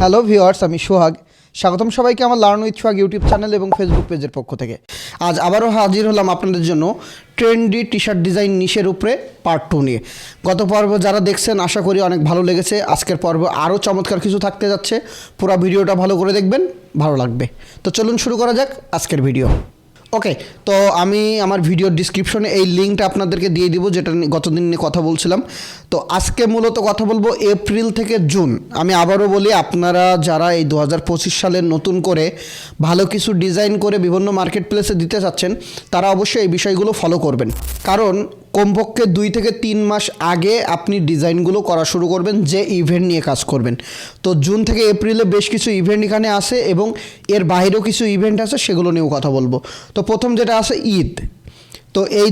Hello viewers আমি সোহাগ। স্বাগতম সবাইকে আমার learn with Sohag YouTube channel এবং ফেসবুক পেজের পক্ষ থেকে। আজ আবারও হাজির হলাম আপনাদের জন্য ট্রেন্ডি টি শার্ট ডিজাইন নিশের উপরে পার্ট টু নিয়ে। গত পর্ব যারা দেখছেন, আশা করি অনেক ভালো লেগেছে। আজকের পর্ব আরও চমৎকার কিছু থাকতে যাচ্ছে। পুরো ভিডিওটা ভালো করে দেখবেন, ভালো লাগবে। তো চলুন শুরু করা যাক আজকের ভিডিও। ওকে তো আমি আমার ভিডিওর ডিসক্রিপশনে এই লিঙ্কটা আপনাদেরকে দিয়ে দিব, যেটা গতদিন নিয়ে কথা বলছিলাম। তো আজকে মূলত কথা বলব এপ্রিল থেকে জুন আমি আবারও বলি, আপনারা যারা এই দু হাজার সালের নতুন করে ভালো কিছু ডিজাইন করে বিভিন্ন মার্কেট প্লেসে দিতে চাচ্ছেন, তারা অবশ্যই এই বিষয়গুলো ফলো করবেন। কারণ কমপক্ষে দুই থেকে তিন মাস আগে আপনি ডিজাইনগুলো করা শুরু করবেন, যে ইভেন্ট নিয়ে কাজ করবেন। তো জুন থেকে এপ্রিলে বেশ কিছু ইভেন্ট এখানে আসে এবং এর বাইরেও কিছু ইভেন্ট আছে, সেগুলো নিয়েও কথা বলব। তো প্রথম যেটা আছে ঈদ। তো এই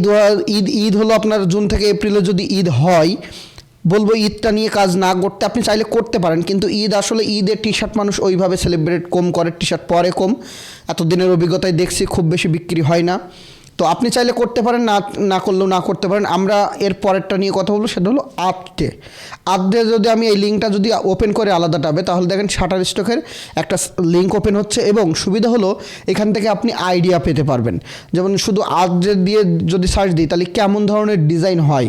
ঈদ ঈদ হলো আপনার জুন থেকে এপ্রিলে যদি ঈদ হয়, বলব ঈদটা নিয়ে কাজ না করতে আপনি চাইলে করতে পারেন, কিন্তু ঈদ আসলে ঈদের টি শার্ট মানুষ ওইভাবে সেলিব্রেট কম করে টি শার্ট পরে কম। এতদিনের অভিজ্ঞতায় দেখছি খুব বেশি বিক্রি হয় না। তো আপনি চাইলে করতে পারেন, না না করলেও না করতে পারেন। আমরা এর পরেরটা নিয়ে কথা বলব, সেটা হলো আটটে আটটে যদি আমি এই লিঙ্কটা যদি ওপেন করে আলাদা টাবে, তাহলে দেখেন শাটার স্টকের একটা লিঙ্ক ওপেন হচ্ছে এবং সুবিধা হলো এখান থেকে আপনি আইডিয়া পেতে পারবেন। যেমন শুধু আটটে দিয়ে যদি সার্চ দিই, তাহলে কেমন ধরনের ডিজাইন হয়?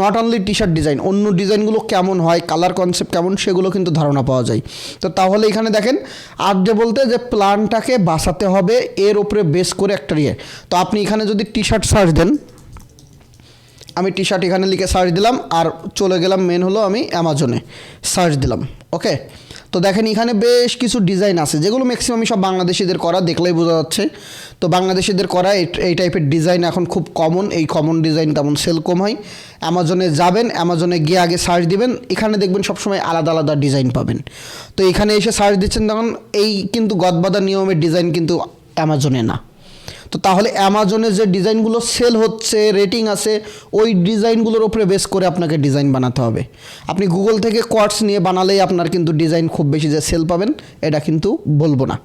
Not only T shirt design অন্য ডিজাইনগুলো কেমন হয়? কালার কনসেপ্ট কেমন, সেগুলো কিন্তু ধারণা পাওয়া যায়। তো তাহলে এখানে দেখেন আটটে বলতে যে প্ল্যানটাকে বাঁচাতে হবে, এর উপরে বেস করে একটা ইয়ে। তো আপনি এখানে যদি টি শার্ট সার্চ দেন, আমি টি শার্ট এখানে লিখে সার্চ দিলাম আর চলে গেলাম মেন হলো আমি অ্যামাজনে সার্চ দিলাম ওকে তো দেখেন এখানে বেশ কিছু ডিজাইন আছে, যেগুলো ম্যাক্সিমামই সব বাংলাদেশিদের করা, দেখলেই বোঝা যাচ্ছে। তো বাংলাদেশিদের করা এই টাইপের ডিজাইন এখন খুব কমন এই কমন ডিজাইন তেমন সেল কম হয়। অ্যামাজনে যাবেন অ্যামাজনে গিয়ে আগে সার্চ দিবেন, এখানে দেখবেন সবসময় আলাদা আলাদা ডিজাইন পাবেন। তো এখানে এসে সার্চ দিচ্ছেন তখন এই কিন্তু গদবাদা নিয়মের ডিজাইন কিন্তু অ্যামাজনে না। তো তাহলে অ্যামাজনে যে ডিজাইনগুলো সেল হচ্ছে রেটিং আছে, ওই ডিজাইনগুলোর ওপরে বেস করে আপনাকে ডিজাইন বানাতে হবে। আপনি গুগল থেকে কোয়ার্টস নিয়ে বানালেই আপনার কিন্তু ডিজাইন খুব বেশি যে সেল পাবেন, এটা কিন্তু বলব না।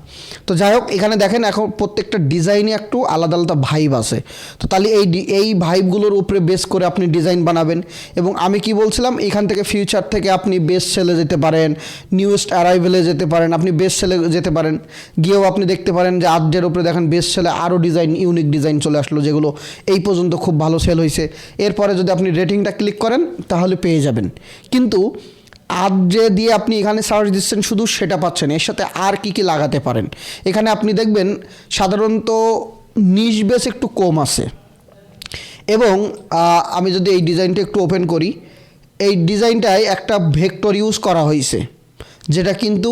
তো যাই হোক, এখানে দেখেন এখন প্রত্যেকটা ডিজাইনে একটু আলাদা আলাদা ভাইব আছে। তো তাহলে এই এই ভাইবগুলোর উপরে বেস করে আপনি ডিজাইন বানাবেন। এবং আমি কি বলছিলাম, এখান থেকে ফিউচার থেকে আপনি বেস্ট সেলে যেতে পারেন নিউস্ট অ্যারাইভেলে যেতে পারেন, আপনি বেস্ট সেলে যেতে পারেন। গিয়েও আপনি দেখতে পারেন যে আর্টের উপরে দেখেন বেস্ট সেলে আরও ডিজাইন ইউনিক ডিজাইন চলে আসলো যেগুলো এই পর্যন্ত খুব ভালো সেল হয়েছে এরপরে যদি আপনি রেটিংটা ক্লিক করেন, তাহলে পেয়ে যাবেন। কিন্তু আর যে দিয়ে আপনি এখানে সার্চ দিচ্ছেন, শুধু সেটা পাচ্ছেন, এর সাথে আর কি কি লাগাতে পারেন? এখানে আপনি দেখবেন, সাধারণত নিশ বেস একটু কম আছে। এবং আমি যদি এই ডিজাইনটা একটু ওপেন করি, এই ডিজাইনটায় একটা ভেক্টর ইউজ করা হয়েছে যেটা কিন্তু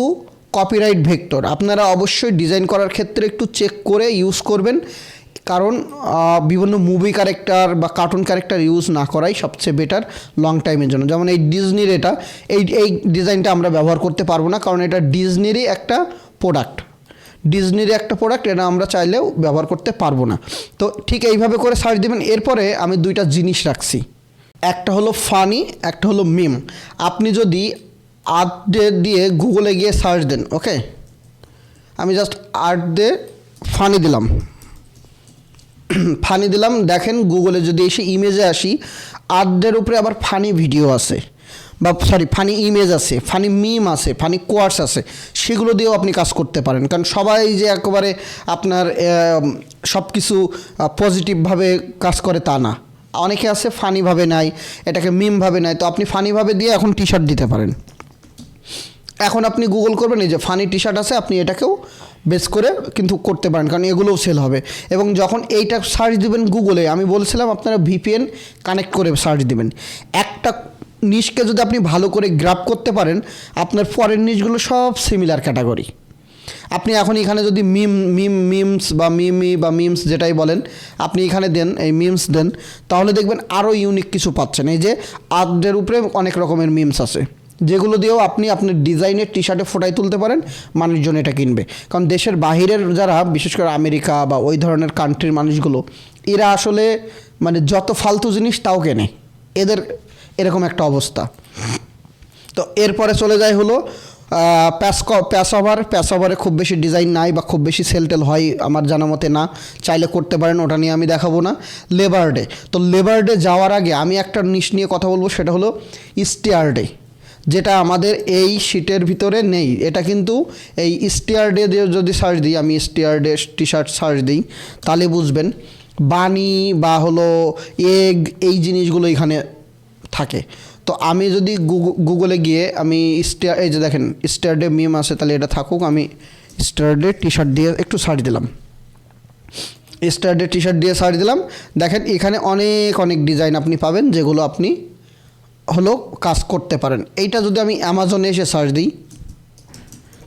কপিরাইট ভেক্টর আপনারা অবশ্যই ডিজাইন করার ক্ষেত্রে একটু চেক করে ইউজ করবেন। কারণ বিভিন্ন মুভি ক্যারেক্টার বা কার্টুন ক্যারেক্টার ইউজ না করাই সবচেয়ে বেটার লং টাইমের জন্য। যেমন এই ডিজনির এটা, এই এই ডিজাইনটা আমরা ব্যবহার করতে পারব না, কারণ এটা ডিজনিরই একটা প্রোডাক্ট ডিজনির একটা প্রোডাক্ট এটা আমরা চাইলেও ব্যবহার করতে পারব না। তো ঠিক এইভাবে করে সার্চ দেবেন, এরপরে আমি দুইটা জিনিস রাখছি। একটা হলো ফানি একটা হলো মিম আপনি যদি আর্ট ডে দিয়ে গুগলে গিয়ে সার্চ দেন ওকে আমি জাস্ট আর্ট ডে ফানি দিলাম। ফানি দিলাম, দেখেন গুগলে যদি এসে ইমেজে আসি আর্টদের উপরে আবার ফানি ভিডিও আছে। বা সরি ফানি ইমেজ আছে ফানি মিম আছে ফানি কোয়ার্স আছে, সেগুলো দিয়েও আপনি কাজ করতে পারেন। কারণ সবাই যে একেবারে আপনার সব কিছু পজিটিভভাবে কাজ করে তা না। অনেকে আছে ফানিভাবে নাই, এটাকে মিমভাবে নেয় তো আপনি ফানিভাবে দিয়ে এখন টি শার্ট দিতে পারেন। এখন আপনি গুগল করবেন, এই যে ফানি টি শার্ট আছে, আপনি এটাকেও বেস করে কিন্তু করতে পারেন, কারণ এগুলোও সেল হবে। এবং যখন এইটা সার্চ দিবেন গুগলে আমি বলছিলাম আপনারা ভিপিএন কানেক্ট করে সার্চ দিবেন। একটা নিশকে যদি আপনি ভালো করে গ্রাপ করতে পারেন, আপনার পরের নিশগুলো সব সিমিলার ক্যাটাগরি আপনি এখন এখানে যদি মিম মিম মিমস বা মিমি বা মিমস যেটাই বলেন, আপনি এখানে দেন, এই মিমস দেন, তাহলে দেখবেন আরও ইউনিক কিছু পাচ্ছেন। এই যে আর্টের উপরে অনেক রকমের মিমস আছে। যেগুলো দিয়েও আপনি আপনার ডিজাইনের টি শার্টে ফোটাই তুলতে পারেন, মানুষজন এটা কিনবে। কারণ দেশের বাহিরের যারা, বিশেষ করে আমেরিকা বা ওই ধরনের কান্ট্রির মানুষগুলো, এরা আসলে মানে যত ফালতু জিনিস তাও কেনে। এদের এরকম একটা অবস্থা। তো এরপরে চলে যায় হলো প্যাস প্যাস ওভার প্যাস ওভারে খুব বেশি ডিজাইন নাই বা খুব বেশি সেল টেল হয় আমার জানা মতে না। চাইলে করতে পারেন, ওটা নিয়ে আমি দেখাবো না। লেবার ডে তো লেবার ডে যাওয়ার আগে আমি একটা নিশ নিয়ে কথা বলব, সেটা হলো স্টেয়ার ডে যেটা আমাদের এই শীটের ভিতরে নেই। এটা কিন্তু এই স্টিয়ার্ডে দিয়ে যদি সার্চ দিই, আমি স্টিয়ার্ডে টি শার্ট সার্চ দিই, তাহলে বুঝবেন বানি বা হলো এগ এই জিনিসগুলো এখানে থাকে। তো আমি যদি গুগ- গুগলে গিয়ে আমি স্টিয়ার এই যে দেখেন স্টিয়ার্ডে মিম আছে, তাহলে এটা থাকুক। আমি স্টিয়ার্ডে টি শার্ট দিয়ে একটু সার্চ দিলাম। স্টার্ডের টি শার্ট দিয়ে সার্চ দিলাম। দেখেন এখানে অনেক অনেক ডিজাইন আপনি পাবেন, যেগুলো আপনি হলো কাজ করতে পারেন। এইটা যদি আমি অ্যামাজনে এসে সার্চ দিই,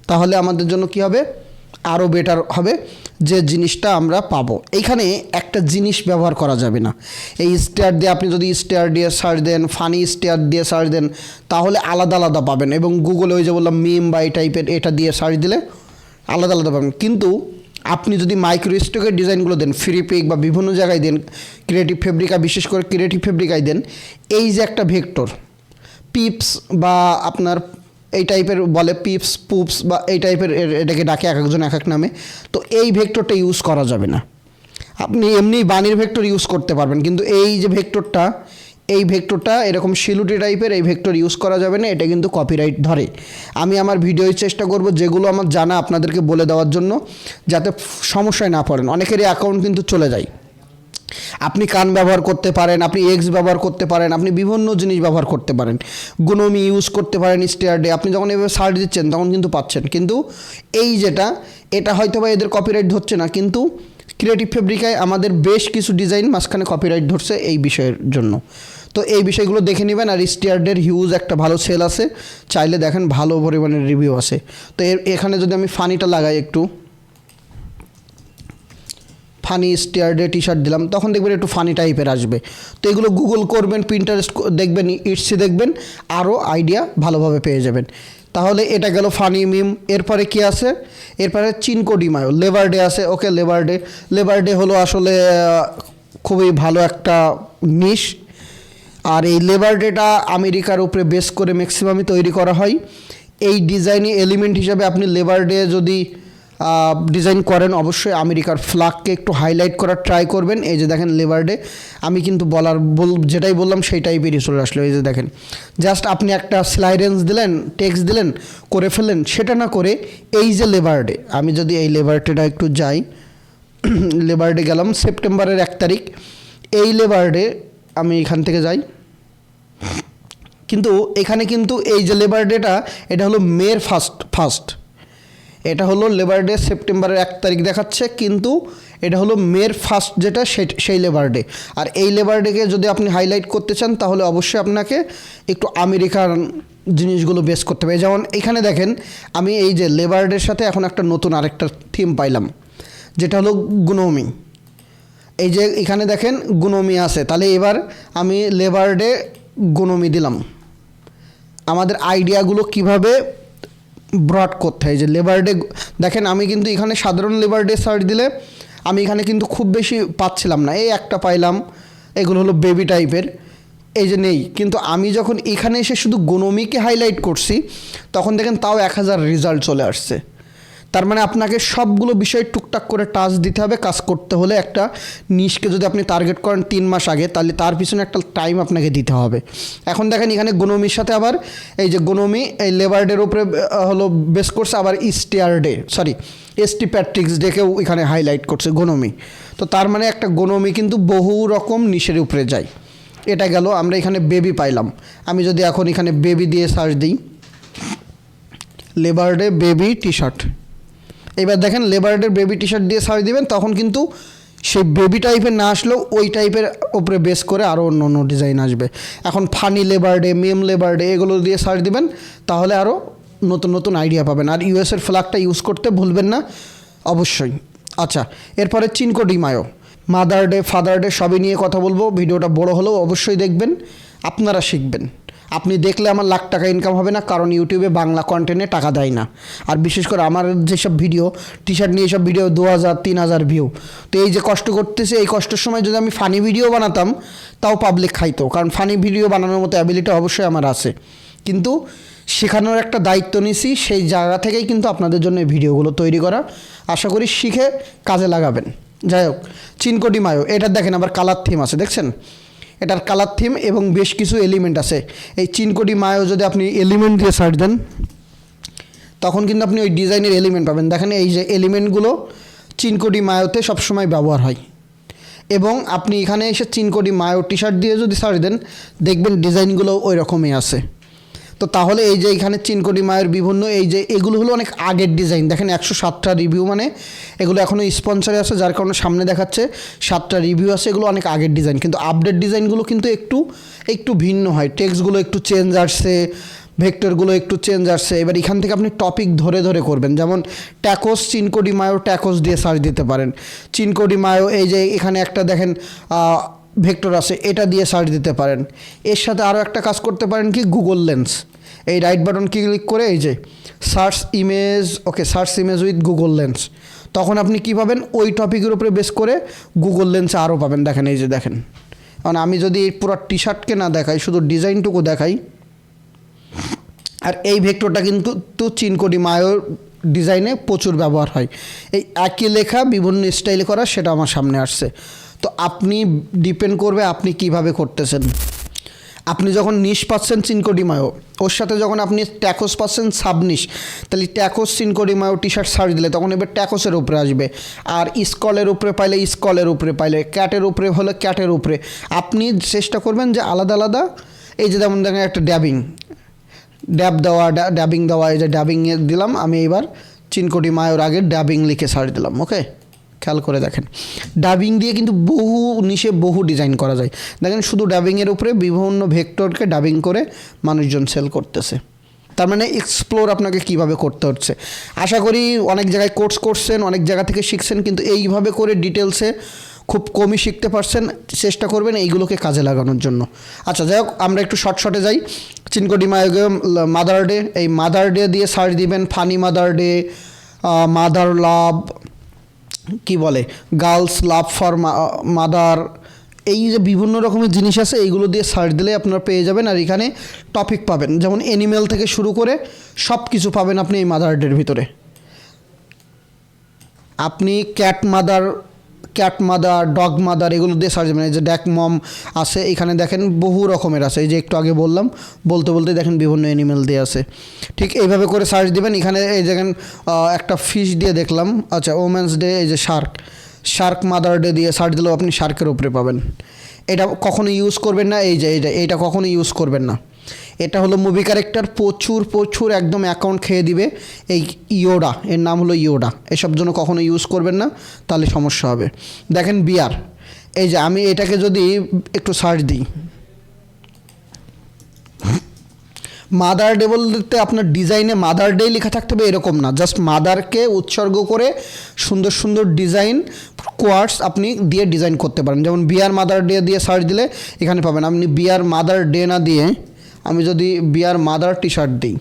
তাহলে আমাদের জন্য কি হবে? আরও বেটার হবে যে জিনিসটা আমরা পাবো। এইখানে একটা জিনিস ব্যবহার করা যাবে না। এই স্টেয়ার দিয়ে আপনি যদি স্টেয়ার দিয়ে সার্চ দেন ফানি স্টেয়ার দিয়ে সার্চ দেন, তাহলে আলাদা আলাদা পাবেন এবং গুগলে ওই যে বললাম মিম বা এই টাইপের এটা দিয়ে সার্চ দিলে আলাদা আলাদা পাবেন। কিন্তু আপনি যদি মাইক্রো স্টকের ডিজাইনগুলো দেন ফ্রি পিক বা বিভিন্ন জায়গায় দেন ক্রিয়েটিভ ফেব্রিকা বিশেষ করে ক্রিয়েটিভ ফেব্রিকায় দেন, এই যে একটা ভেক্টর পিপস বা আপনার এই টাইপের বলে পিপস পুপস বা এই টাইপের এটাকে ডাকে এক একজন এক এক নামে, তো এই ভেক্টরটা ইউজ করা যাবে না। আপনি এমনি বানির ভেক্টর ইউজ করতে পারবেন, কিন্তু এই যে ভেক্টরটা এই ভেক্টরটা এরকম শিলুটি টাইপের এই ভেক্টর ইউজ করা যাবে না, এটা কিন্তু কপিরাইট ধরে। আমি আমার ভিডিওয় চেষ্টা করব যেগুলো আমার জানা আপনাদেরকে বলে দেওয়ার জন্য, যাতে সমস্যায় না পড়েন। অনেকেরই অ্যাকাউন্ট কিন্তু চলে যায়। আপনি কান ব্যবহার করতে পারেন, আপনি এক্স ব্যবহার করতে পারেন, আপনি বিভিন্ন জিনিস ব্যবহার করতে পারেন। গুনমি ইউজ করতে পারেন স্টেয়ারডে আপনি যখন এভাবে সার্চ দিচ্ছেন, তখন কিন্তু পাচ্ছেন। কিন্তু এই যেটা, এটা হয়তো বা এদের কপিরাইট ধরছে না, কিন্তু ক্রিয়েটিভ ফেব্রিকায় আমাদের বেশ কিছু ডিজাইন মাঝখানে কপিরাইট ধরছে এই বিষয়ের জন্য। তো এই বিষয়গুলো দেখে নেবেন। আর স্টিয়ার্ডের হিউজ একটা ভালো সেল আছে। চাইলে দেখেন ভালো পরিমাণের রিভিউ আছে। তো এখানে যদি আমি ফানিটা লাগাই একটু। ফানি স্টিয়ার্ডে টি শার্ট দিলাম, তখন দেখবেন একটু ফানি টাইপের আসবে। তো এগুলো গুগল করবেন প্রিন্টারেস্ট দেখবেন ইটসি দেখবেন, আরও আইডিয়া ভালোভাবে পেয়ে যাবেন। তাহলে এটা গেল ফানি মিম এরপরে কি আছে? এরপরে চিনকো ডিমায়ো লেবার ডে আছে okay labour day labour day হলো আসলে খুবই ভালো একটা নিশ আর এই লেবার ডেটা আমেরিকার উপরে বেস করে ম্যাক্সিমামই তৈরি করা হয়। এই ডিজাইনি এলিমেন্ট হিসাবে আপনি লেবার ডে যদি ডিজাইন করেন, অবশ্যই আমেরিকার ফ্ল্যাগকে একটু হাইলাইট করার ট্রাই করবেন। এই যে দেখেন লেবার ডে আমি কিন্তু বলার বল, যেটাই বললাম সেই টাইপেরই চলে আসলো। এই যে দেখেন জাস্ট আপনি একটা স্লাইডেন্স দিলেন টেক্সট দিলেন, করে ফেলেন সেটা না করে এই যে লেবার ডে আমি যদি এই লেবার ডেটা একটু যাই লেবার ডে গেলাম সেপ্টেম্বরের এক তারিখ, এই লেবার ডে আমি এখান থেকে যাই। কিন্তু এখানে কিন্তু এই যে লেবার ডেটা এটা হলো মের ফার্স্ট ফার্স্ট এটা হলো লেবার ডে সেপ্টেম্বরের এক তারিখ দেখাচ্ছে, কিন্তু এটা হলো মের ফার্স্ট যেটা সেই লেবার ডে আর এই লেবার ডেকে যদি আপনি হাইলাইট করতে চান, তাহলে অবশ্যই আপনাকে একটু আমেরিকান জিনিসগুলো বেস করতে হবে। যেমন এখানে দেখেন, আমি এই যে লেবার ডের সাথে এখন একটা নতুন আরেকটা থিম পাইলাম, যেটা হলো গুনমি এই যে এখানে দেখেন গুনমি আছে, তাহলে এবার আমি লেবার ডে গুনমি দিলাম। আমাদের আইডিয়াগুলো কীভাবে ব্রড করতে হয়? যে লেবার ডে দেখেন আমি কিন্তু এখানে সাধারণ লেবার ডে সার্চ দিলে আমি এখানে কিন্তু খুব বেশি পাচ্ছিলাম না। এই একটা পাইলাম, এগুলো হলো বেবি টাইপের এই যে নেই, কিন্তু আমি যখন এখানে এসে শুধু গনমিকে হাইলাইট করছি, তখন দেখেন তাও এক হাজার রেজাল্ট চলে আসছে। তার মানে আপনাকে সবগুলো বিষয় টুকটাক করে টাচ দিতে হবে, কাজ করতে হলে একটা নিশকে যদি আপনি টার্গেট করেন তিন মাস আগে, তাহলে তার পিছনে একটা টাইম আপনাকে দিতে হবে। এখন দেখেন এখানে গনমির সাথে আবার এই যে গনমি এই লেবার ডের উপরে হলো বেস করছে আবার স্টিয়ার ডে সরি এসটি প্যাট্রিক্স ডেকেও এখানে হাইলাইট করছে গনমি তো তার মানে একটা গনমি কিন্তু বহু রকম নিশের উপরে যায়। এটা গেল, আমরা এখানে বেবি পাইলাম। আমি যদি এখন এখানে বেবি দিয়ে সার্চ দিই labour day baby T shirt এবার দেখেন লেবারেটের বেবি টি শার্ট দিয়ে সার্চ দিবেন, তখন কিন্তু সেই বেবি টাইপের না আসলেও ওই টাইপের ওপরে বেস করে আরও অন্য অন্য ডিজাইন আসবে। এখন funny labour day meme labour day এগুলো দিয়ে সার্চ দিবেন, তাহলে আরও নতুন নতুন আইডিয়া পাবেন। আর ইউএসের ফ্ল্যাগটা ইউজ করতে ভুলবেন না, অবশ্যই। আচ্ছা এরপরে Cinco de Mayo mother day, father day, সবই নিয়ে কথা বলব। ভিডিওটা বড় হলেও অবশ্যই দেখবেন, আপনারা শিখবেন। আপনি দেখলে আমার লাখ টাকা ইনকাম হবে না, কারণ ইউটিউবে বাংলা কন্টেন্টে টাকা দেয় না। আর বিশেষ করে আমার যেসব ভিডিও টি শার্ট নিয়ে সব ভিডিও দু হাজার, তিন হাজার ভিউ তো এই যে কষ্ট করতেছে, এই কষ্টের সময় যদি আমি ফানি ভিডিও বানাতাম, তাও পাবলিক খাইতো। কারণ ফানি ভিডিও বানানোর মতো অ্যাবিলিটি অবশ্যই আমার আছে। কিন্তু শেখানোর একটা দায়িত্ব নিছি, সেই জায়গা থেকেই কিন্তু আপনাদের জন্য এই ভিডিওগুলো তৈরি করা। আশা করি শিখে কাজে লাগাবেন। যাই হোক, চিনকোটি মায়ো, এটা দেখেন আবার কালার থিম আছে, দেখছেন? এটার কালার থিম এবং বেশ কিছু এলিমেন্ট আছে। এই চিনকোটি মায়ও যদি আপনি এলিমেন্ট দিয়ে সার্চ দেন, তখন কিন্তু আপনি ওই ডিজাইনের এলিমেন্ট পাবেন। দেখেন এই যে এলিমেন্টগুলো চিনকোটি মায়োতে সবসময় ব্যবহার হয়। এবং আপনি এখানে এসে চিনকোটি মায়ো টি শার্ট দিয়ে যদি সার্চ দেন, দেখবেন ডিজাইনগুলো ওই রকমই আছে। তো তাহলে এই যে এখানে চিনকোটি মায়ের বিভিন্ন, এই যে এগুলো হলো অনেক আগের ডিজাইন। দেখেন একশো সাতটা রিভিউ মানে এগুলো এখনও স্পন্সারে আছে, যার কারণে সামনে দেখাচ্ছে সাতটা রিভিউ আছে, এগুলো অনেক আগের ডিজাইন। কিন্তু আপডেট ডিজাইনগুলো কিন্তু একটু একটু ভিন্ন হয়। টেক্সটগুলো একটু চেঞ্জ আসছে, ভেক্টরগুলো একটু চেঞ্জ আসছে। এবার এখান থেকে আপনি টপিক ধরে ধরে করবেন। যেমন ট্যাকোস, চিনকোডি মায়ো ট্যাকোস দিয়ে সার্চ দিতে পারেন। চিনকোডি মায়ো, এই যে এখানে একটা দেখেন ভেক্টর আছে, এটা দিয়ে সার্চ দিতে পারেন। এর সাথে আরও একটা কাজ করতে পারেন কি? গুগল লেন্স এই রাইট বাটন কি ক্লিক করে এই যে search image okay search image with Google Lens তখন আপনি কী পাবেন? ওই টপিকের উপরে বেস করে গুগল লেন্সে আরও পাবেন। দেখেন, এই যে দেখেন। কারণ আমি যদি এই পুরো টি শার্টকে না দেখাই, শুধু ডিজাইনটুকু দেখাই, আর এই ভেক্টরটা কিন্তু তো চিনকোডি মায়োর ডিজাইনে প্রচুর ব্যবহার হয়। এই একই লেখা, বিভিন্ন স্টাইলে করা, সেটা আমার সামনে আসছে। তো আপনি ডিপেন্ড করবে আপনি কীভাবে করতেছেন। আপনি যখন নিশ পাচ্ছেন চিনকোডি মায়ো ওর সাথে যখন আপনি ট্যাকোস পাচ্ছেন সাবনিশ তাহলে tacos Cinco de Mayo T shirt search দিলে তখন এবার ট্যাকোসের উপরে আসবে। আর স্কলের উপরে পাইলে স্কলের উপরে পাইলে ক্যাটের উপরে হলে ক্যাটের উপরে। আপনি চেষ্টা করবেন যে আলাদা আলাদা, এই যে যেমন দেখেন একটা ড্যাবিং ড্যাব দেওয়া ড্যা- ড্যাবিং দেওয়া, এই যে ড্যাবিংয়ে দিলাম, আমি এবার চিনকোটি মায়ের আগে ড্যাবিং লিখে সার্চ দিলাম ওকে খেয়াল করে দেখেন। ডাবিং দিয়ে কিন্তু বহু নিশে বহু ডিজাইন করা যায়। দেখেন শুধু ডাবিংয়ের উপরে বিভিন্ন ভেক্টরকে ডাবিং করে মানুষজন সেল করতেছে। তার মানে এক্সপ্লোর আপনাকে কীভাবে করতে হচ্ছে। আশা করি অনেক জায়গায় কোর্স করছেন, অনেক জায়গা থেকে শিখছেন, কিন্তু এইভাবে করে ডিটেলসে খুব কমই শিখতে পারছেন। চেষ্টা করবেন এইগুলোকে কাজে লাগানোর জন্য। আচ্ছা যাই হোক, আমরা একটু শর্ট শর্টে যাই। চিনকোটি মায়োগে মাদার ডে এই মাদার ডে দিয়ে সার্চ দিবেন funny mother day mother love কি বলে গার্লস লাভ ফর মাদার এই যে বিভিন্ন রকমের জিনিস আছে, এইগুলো দিয়ে সার্চ দিলে আপনারা পেয়ে যাবেন আর এখানে টপিক পাবেন। যেমন অ্যানিমেল থেকে শুরু করে সব কিছু পাবেন আপনি এই মাদার আর্টের ভিতরে। আপনি cat mother cat mother dog mother এগুলো দিয়ে সার্চ এই যে ড্যাক মম আছে, এখানে দেখেন বহু রকমের আছে। এই যে একটু আগে বললাম, বলতে বলতে দেখেন বিভিন্ন অ্যানিমেল দিয়ে আছে। ঠিক এইভাবে করে সার্চ দিবেন, এখানে এই দেখেন একটা ফিশ দিয়ে দেখলাম। আচ্ছা ওমেন্স ডে এই যে শার্ক শার্ক মাদার ডে দিয়ে সার্চ দিলেও আপনি শার্কের উপরে পাবেন। এটা কখনো ইউজ করবেন না, এই যে এইটা এইটা কখনো ইউজ করবেন না। এটা হলো মুভি ক্যারেক্টার প্রচুর প্রচুর একদম অ্যাকাউন্ট খেয়ে দিবে। এই ইয়োডা এর নাম হলো ইয়োডা এসব জন্য কখনো ইউজ করবেন না, তাহলে সমস্যা হবে। দেখেন বিয়ার এই যে আমি এটাকে যদি একটু সার্চ দিই। মাদার ডে বলতে আপনার ডিজাইনে মাদার ডে লেখা থাকতে হবে, এরকম না। জাস্ট মাদারকে উৎসর্গ করে সুন্দর সুন্দর ডিজাইন কোয়ার্টস আপনি দিয়ে ডিজাইন করতে পারেন। যেমন বিয়ার মাদার ডে দিয়ে সার্চ দিলে এখানে পাবেন। আপনি বিয়ার মাদার ডে না দিয়ে আমি যদি বিয়ার মাদার টি শার্ট দিই,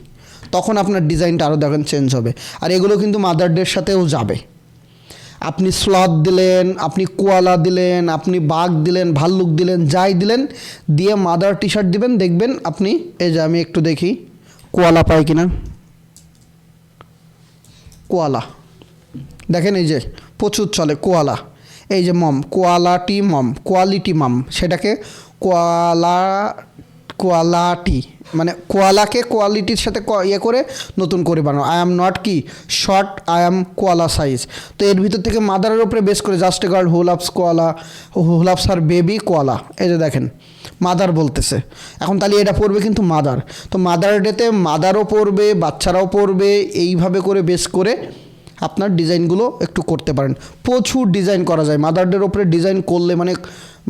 তখন আপনার ডিজাইনটা আরও দেখেন চেঞ্জ হবে। আর এগুলো কিন্তু মাদার ডের সাথেও যাবে। আপনি স্লথ দিলেন, আপনি কোয়ালা দিলেন, আপনি বাঘ দিলেন, ভাল্লুক দিলেন, যাই দিলেন, দিয়ে মাদার টি শার্ট দিবেন, দেখবেন আপনি, এই যে আমি একটু দেখি, কোয়ালা পাই কিনা। কোয়ালা। দেখেন এই যে, প্রচুর চলে কোয়ালা। এই যে মম কোয়ালাটি মম কোয়ালিটি মম সেটাকে কোয়ালা কোয়ালাটি মানে কোয়ালাকে কোয়ালিটির সাথে ইয়ে করে নতুন করে বানানো। আই অ্যাম নট কি short I am koala size তো এর ভিতর থেকে মাদারের উপরে বেস করে just a girl hula hoops koala hoops R baby koala এই যে দেখেন, মাদার বলতেছে। এখন তাহলে এটা পড়বে কিন্তু মাদার। তো মাদার ডেতে মাদারও পড়বে, বাচ্চারাও পড়বে, এইভাবে করে বেস করে আপনার ডিজাইনগুলো একটু করতে পারেন। প্রচুর ডিজাইন করা যায়। মাদার ডের ওপরে ডিজাইন করলে মানে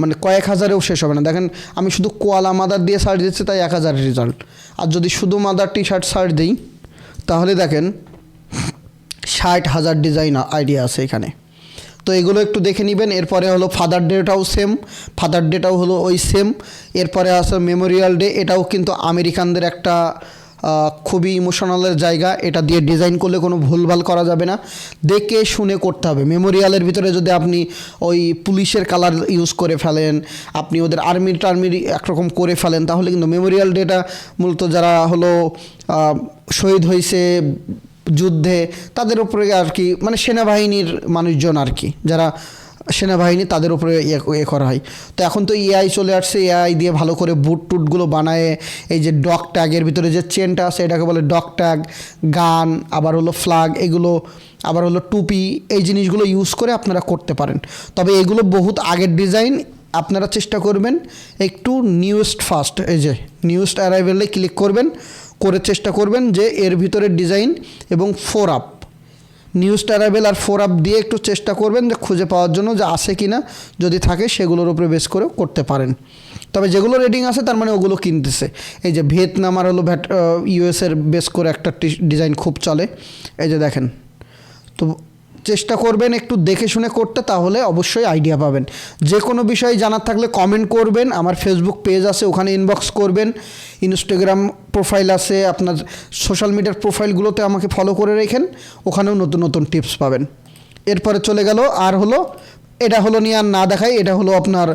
মানে কয়েক হাজারেও শেষ হবে না। দেখেন, আমি শুধু কোয়ালা মাদার দিয়ে সার্চ দিচ্ছি, তাই এক হাজারের রেজাল্ট আর যদি শুধু মাদার টি শার্ট সার্চ দিই, তাহলে দেখেন, ষাট হাজার ডিজাইন আইডিয়া আছে এখানে। তো এগুলো একটু দেখে নেবেন। এরপরে হলো ফাদার ডেটাও সেম ফাদার ডেটাও হলো ওই সেম এরপরে আছে মেমোরিয়াল ডে এটাও কিন্তু আমেরিকানদের একটা খুবই ইমোশনালের জায়গা। এটা দিয়ে ডিজাইন করলে কোনো ভুলভাল করা যাবে না। দেখে শুনে করতে হবে। মেমোরিয়ালের ভিতরে যদি আপনি ওই পুলিশের কালার ইউজ করে ফেলেন, আপনি ওদের আর্মি টার্মির একরকম করে ফেলেন, তাহলে কিন্তু মেমোরিয়াল ডেটা মূলত যারা হলো শহীদ হয়েছে যুদ্ধে, তাদের উপরে আর কি মানে সেনাবাহিনীর মানুষজন আর কি, যারা সেনাবাহিনী তাদের উপরে ইয়ে ইয়ে করা হয়। তো এখন তো এআই চলে আসছে। এআই দিয়ে ভালো করে বুট টুটগুলো বানায়। এই যে ডক ট্যাগের ভিতরে যে চেনটা আছে, এটাকে বলে ডক ট্যাগ গান আবার হলো ফ্লাগ এগুলো, আবার হলো টুপি, এই জিনিসগুলো ইউজ করে আপনারা করতে পারেন। তবে এগুলো বহুত আগের ডিজাইন আপনারা চেষ্টা করবেন একটু নিউস্ট ফার্স্ট এই যে নিউস্ট অ্যারাইভেলে ক্লিক করবেন, করে চেষ্টা করবেন যে এর ভিতরে ডিজাইন এবং ফোর আপ নিউজ ট্যারাবেল আর ফোর আপ দিয়ে একটু চেষ্টা করবেন যে খুঁজে পাওয়ার জন্য যে আসে কি না যদি থাকে সেগুলোর উপরে বেস করে করতে পারেন। তবে যেগুলো রেটিং আছে তার মানে ওগুলো কিনতেছে। এই যে ভিয়েতনাম আর হলো ভ্যাট ইউএসের বেস করে একটা ডিজাইন খুব চলে। এই যে দেখেন। তো চেষ্টা করবেন একটু দেখে শুনে করতে, তাহলে অবশ্যই আইডিয়া পাবেন। যে কোনো বিষয়ে জানার থাকলে কমেন্ট করবেন, আমার ফেসবুক পেজ আছে, ওখানে ইনবক্স করবেন। ইনস্টাগ্রাম প্রোফাইল আছে, আপনার সোশ্যাল মিডিয়ার প্রোফাইলগুলোতে আমাকে ফলো করে রেখেন, ওখানেও নতুন নতুন টিপস পাবেন। এরপরে চলে গেল, আর হলো, এটা হলো নিয়ে আর না দেখাই, এটা হলো আপনার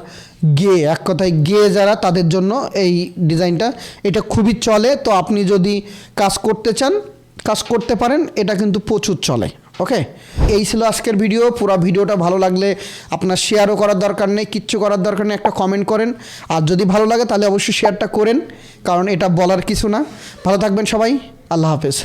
গে, এক কথায় গে যারা, তাদের জন্য এই ডিজাইনটা, এটা খুবই চলে। তো আপনি যদি কাজ করতে চান, কাজ করতে পারেন, এটা কিন্তু প্রচুর চলে। ওকে এই ছিল আজকের ভিডিও পুরো ভিডিওটা ভালো লাগলে আপনার শেয়ারও করার দরকার নেই, কিচ্ছু করার দরকার নেই, একটা কমেন্ট করেন। আর যদি ভালো লাগে তাহলে অবশ্যই শেয়ারটা করেন, কারণ এটা বলার কিছু না। ভালো থাকবেন সবাই, আল্লাহ হাফেজ।